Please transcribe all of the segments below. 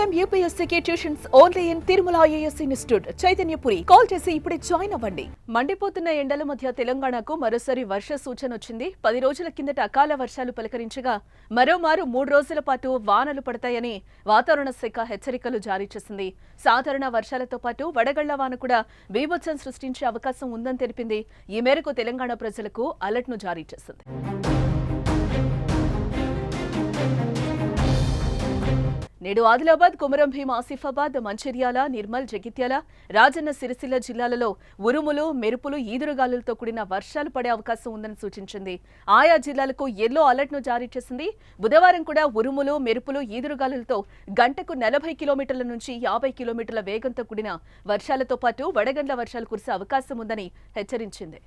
Time యూపీఎస్సీకి tuitions only in Tirumala IAS institute. Chaitanyapuri. Call చేసి ఇప్పుడే join అవ్వండి. మండిపోతున్న ఎండల మధ్య తెలంగాణకు మరోసారి వర్ష సూచన వచ్చింది. పది రోజుల కిందట అకాల వర్షాలు పలకరించగా మరోమారు మూడు రోజుల పాటు వానలు పడతాయని వాతావరణ శాఖ హెచ్చరికలు జారీ చేసింది. సాధారణ వర్షాలతో పాటు వడగళ్ళ వాన కూడా బీభత్సం సృష్టించే అవకాశం ఉందని తెలిపింది. ఈ మేరకు తెలంగాణ ప్రజలకు అలర్ట్ను జారీ చేసింది. నేడు ఆదిలాబాద్ కుమరం భీం ఆసిఫాబాద్ మంచిర్యాల నిర్మల్ జగిత్యాల రాజన్న సిరిసిల్ల జిల్లాలలో ఉరుములు మెరుపులు ఈదురుగాలులతో కూడిన వర్షాలు పడే అవకాశం ఉందని సూచించింది. ఆయా జిల్లాలకు ఎల్లో అలర్ట్ను జారీ చేసింది. బుధవారం కూడా ఉరుములు మెరుపులు ఈదురుగాలులతో గంటకు నలభై కిలోమీటర్ల నుంచి యాభై కిలోమీటర్ల వేగంతో కూడిన వర్షాలతో పాటు వడగండ్ల వర్షాలు కురిసే అవకాశం ఉందని హెచ్చరించింది.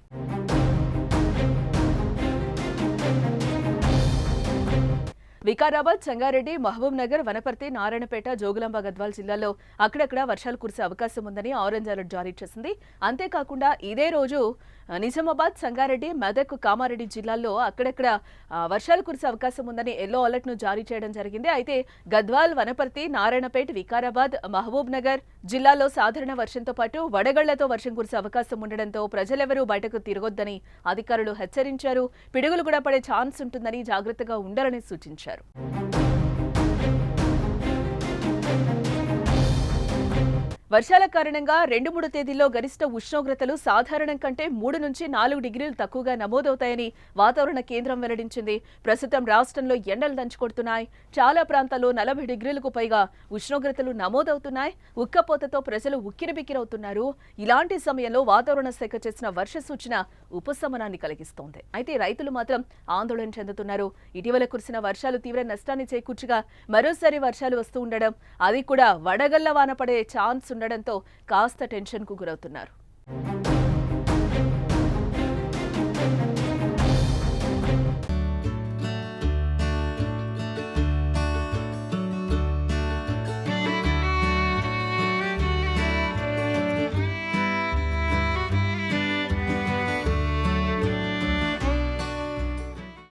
వికారాబాద్ సంగారెడ్డి మహబూబ్ నగర్ వనపర్తి నారాయణపేట జోగులాంబ గద్వాల్ జిల్లాల్లో అక్కడక్కడ వర్షాలు కురిసే అవకాశం ఉందని ఆరెంజ్ అలర్ట్ జారీ చేసింది. అంతేకాకుండా ఇదే రోజు నిజామాబాద్ సంగారెడ్డి మెదక్ కామారెడ్డి జిల్లాల్లో అక్కడక్కడ వర్షాలు కురిసే అవకాశం ఉందని ఎల్లో అలర్ట్ను జారీ చేయడం జరిగింది. అయితే గద్వాల్ వనపర్తి నారాయణపేట వికారాబాద్ మహబూబ్ నగర్ జిల్లాలో సాధారణ వర్షంతో పాటు వడగళ్ళతో వర్షం కురిసే అవకాశం ఉండడంతో ప్రజలెవరూ బయటకు తిరగొద్దని అధికారులు హెచ్చరించారు. పిడుగులు కూడా పడే ఛాన్స్ ఉంటుందని జాగ్రత్తగా ఉండాలని సూచించారు. Bolsonaro. వర్షాల కారణంగా రెండు మూడు తేదీల్లో గరిష్ట ఉష్ణోగ్రతలు సాధారణం కంటే మూడు నుంచి నాలుగు డిగ్రీలు తక్కువగా నమోదవుతాయని వాతావరణ కేంద్రం వెల్లడించింది. ప్రస్తుతం రాష్ట్రంలో ఎండలు దంచుకొడుతున్నాయి. చాలా ప్రాంతాల్లో నలభై డిగ్రీలకు పైగా ఉష్ణోగ్రతలు నమోదవుతున్నాయి. ఉక్కపోతతో ప్రజలు ఉక్కిరిబిక్కిరవుతున్నారు. ఇలాంటి సమయంలో వాతావరణ శాఖ చేసిన వర్ష సూచన ఉపశమనాన్ని కలిగిస్తోంది. అయితే రైతులు మాత్రం ఆందోళన చెందుతున్నారు. ఇటీవల కురిసిన వర్షాలు తీవ్ర నష్టాన్ని చేకూర్చగా మరోసారి వర్షాలు వస్తూ ఉండడం అది కూడా వడగళ్ళ వాన పడే ఛాన్స్ ఉండడంతో కాస్త టెన్షన్కు గురవుతున్నారు.